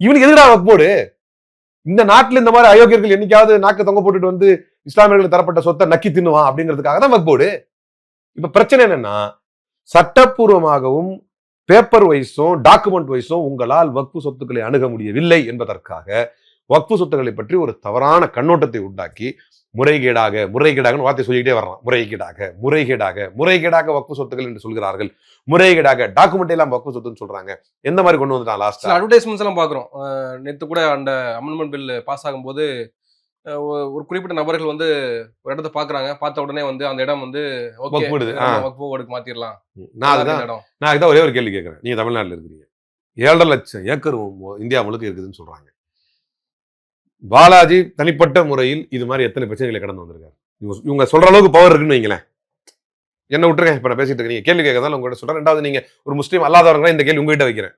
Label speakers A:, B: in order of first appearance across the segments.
A: இவனுக்கு எதுடா போடு. இந்த நாட்டில் இந்த மாதிரி அயோக்கியர்கள் என்னைக்காவது நாக்கு தொங்க போட்டுட்டு வந்து இஸ்லாமியர்கள் தரப்பட்ட சொத்தை நக்கி தின்னுவான் அப்படிங்கிறதுக்காக தான் வக்போடு இப்ப பிரச்சனை என்னன்னா சட்டப்பூர்வமாகவும் பேப்பர் வைஸும் டாக்குமெண்ட் வைஸும் உங்களால் வக்பு சொத்துக்களை அணுக முடியவில்லை என்பதற்காக வக்பு சொத்துக்களை பற்றி ஒரு தவறான கண்ணோட்டத்தை உண்டாக்கி முறைகேடாக முறைகேடாக வார்த்தை சொல்லிக்கிட்டே வரலாம் முறைகேடாக முறைகேடாக முறைகேடாக வக்பு சொத்துக்கள் என்று சொல்கிறார்கள். முறைகேடாக டாக்குமெண்ட் எல்லாம் வக்பு சொத்துன்னு சொல்றாங்க. எந்த மாதிரி கொண்டு வந்துட்டான் லாஸ்ட்
B: அட்வர்டைஸ்மெண்ட்ஸ் எல்லாம் பாக்குறோம் நேத்து கூட அந்த அமெண்ட்மெண்ட் பில் பாஸ் ஆகும்போது ஒரு குறிப்பிட்ட நபர்கள் வந்து ஒரு இடத்த பாக்குறாங்க பார்த்த உடனே வந்து அந்த இடம் வந்து வார்டுக்கு மாத்திரலாம்.
A: நான் அதுதான் நான் இதுதான் ஒரே ஒரு கேள்வி கேட்கறேன். நீங்க தமிழ்நாட்டுல இருக்கிறீங்க. ஏழரை லட்சம் ஏக்கர் இந்தியா முழுக்க இருக்குதுன்னு சொல்றாங்க. பாலாஜி தனிப்பட்ட முறையில் இது மாதிரி எத்தனை பிரச்சனைகளை கடந்து வந்திருக்காரு. இவங்க சொல்ற அளவுக்கு பவர் இருக்குன்னு வைங்களேன். என்ன விட்டுருங்க இப்ப நான் பேசிட்டு இருக்கேன். நீங்க கேள்வி கேட்கறதால உங்ககிட்ட சொல்றேன். ரெண்டாவது நீங்க ஒரு முஸ்லீம் அல்லாதவங்க இந்த கேள்வி உங்ககிட்ட வைக்கிறேன்.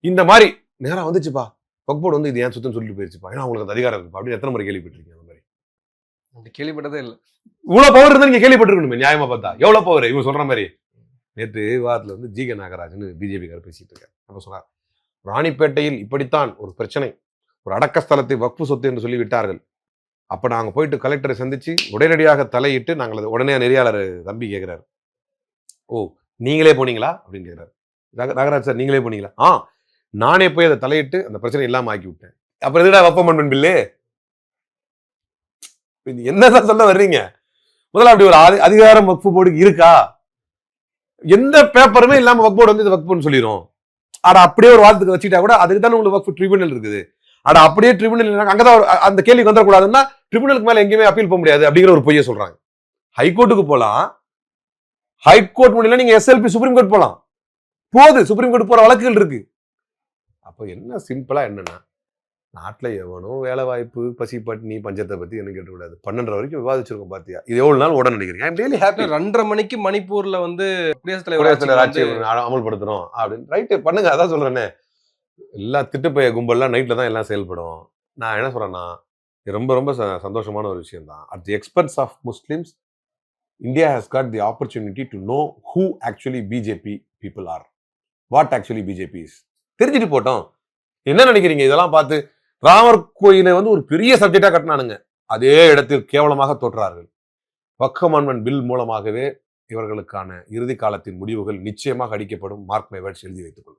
A: இந்த மாதிரி நேரம் வந்துச்சுப்பா. வக்போர்டு வந்து இது ஏன் சுத்தம் சொல்லிட்டு போயிருச்சுப்பா? ஏன்னா உங்களுக்கு அந்த அதிகாரம் இருக்குப்பா. அப்படின்னு எத்தனை முறை கேள்விப்பட்டிருக்கீங்க அந்த மாதிரி?
B: அப்படி கேள்விப்பட்டதே இல்ல.
A: இவ்வளவு பவர் இருந்தா நீங்க கேள்விப்பட்டிருக்கணுமே நியாயமா பார்த்தா. எவ்வளவு பவர் இவங்க சொல்ற மாதிரி. நேற்று விவாதத்துல வந்து ஜி கே நாகராஜன் பிஜேபி காரர் பேசிட்டு இருக்காரு. அப்ப சொன்னார் ராணிப்பேட்டையில் இப்படித்தான் ஒரு பிரச்சனை ஒரு அடக்கஸ்தலத்தை வக்ஃபு சொத்து என்று சொல்லி விட்டார்கள் அப்போ நாங்கள் போயிட்டு கலெக்டரை சந்தித்து உடனடியாக தலையிட்டு நாங்கள் அதை உடனே நெறியாளர் தம்பி கேட்குறாரு. ஓ நீங்களே போனீங்களா? அப்படின்னு கேட்குறாரு. நாகராஜ் சார் நீங்களே போனீங்களா? ஆ நானே போய் அதை தலையிட்டு அந்த பிரச்சனை இல்லாமல் ஆக்கி விட்டேன் அப்புறம் எதுடா வப்பமன் பில்லு இது என்னதான் சொல்ல வர்றீங்க? முதல்ல அப்படி ஒரு அதிகாரம் வக்ஃபு போர்டுக்கு இருக்கா? எந்த பேப்பருமே இல்லாமல் வக்ஃப் போர்டு வந்து இது வக்ஃபுன்னு சொல்லிடும் அட அப்படியே ஒரு வாரத்துக்கு வச்சுட்டா கூட அதுக்கு தானே உங்களுக்கு வக்ஃபு ட்ரிபியூனல் இருக்குது. அட அப்படியே ட்ரிபியூனல் அங்கதான் அந்த கேள்விக்கு வந்துடக்கூடாதுன்னா ட்ரிபியூனலுக்கு மேல எங்கேயுமே அப்பீல் போக முடியாது அப்படிங்கிற ஒரு பொய்யை சொல்றாங்க. ஹைகோர்ட்டுக்கு போலாம். ஹைகோர்ட் முடியல நீங்க எஸ்எல்பி சுப்ரீம் கோர்ட் போலாம். போகுது. சுப்ரீம் கோர்ட் போற வழக்குகள் இருக்கு. அப்போ என்ன சிம்பிளா என்னன்னா நாட்டுல எவனும் வேலை வாய்ப்பு பசி பட்டினி பஞ்சத்தை பத்தி என்ன கேட்டக்கூடாது பன்னெண்டரை வரைக்கும் விவாதிச்சிருக்கோம் பாத்தியா? இது எவ்வளவு நாள் உடனே நினைக்கிறீங்க? ஐம் ரியலி ஹாப்பி
B: ரெண்டரை மணிக்கு மணிப்பூர்ல வந்து குடியரசுத் தலைவர்
A: குடியரசுத் தலைவர்
B: ஆட்சி
A: ஆட்சியை
B: வந்து
A: அ- அமல்படுத்துறோம் அப்படின்னு. ரைட்டு பண்ணுங்க. அதான் சொல்றேனே. எல்லா திட்டுப்பைய கும்பல்லாம் நைட்டில் தான் எல்லாம் செயல்படும் நான் என்ன சொல்றேன்னா ரொம்ப ரொம்ப ச- சந்தோஷமான ஒரு விஷயம் தான் at the expense of Muslims India has got the opportunity to know who actually BJP people are what actually BJP is தெரிஞ்சுட்டு போட்டோம். என்ன நினைக்கிறீங்க? இதெல்லாம் பார்த்து ராமர் கோயிலை வந்து ஒரு பெரிய சப்ஜெக்டாக கட்டினானுங்க. அதே இடத்தில் கேவலமாக தோற்றார்கள். வக்கமன்மன் பில் மூலமாகவே இவர்களுக்கான இறுதி காலத்தின் முடிவுகள் நிச்சயமாக அடிக்கப்படும். மார்க் மைவர்ட்ஸ் எழுதி வைத்துக் கொள்ளும்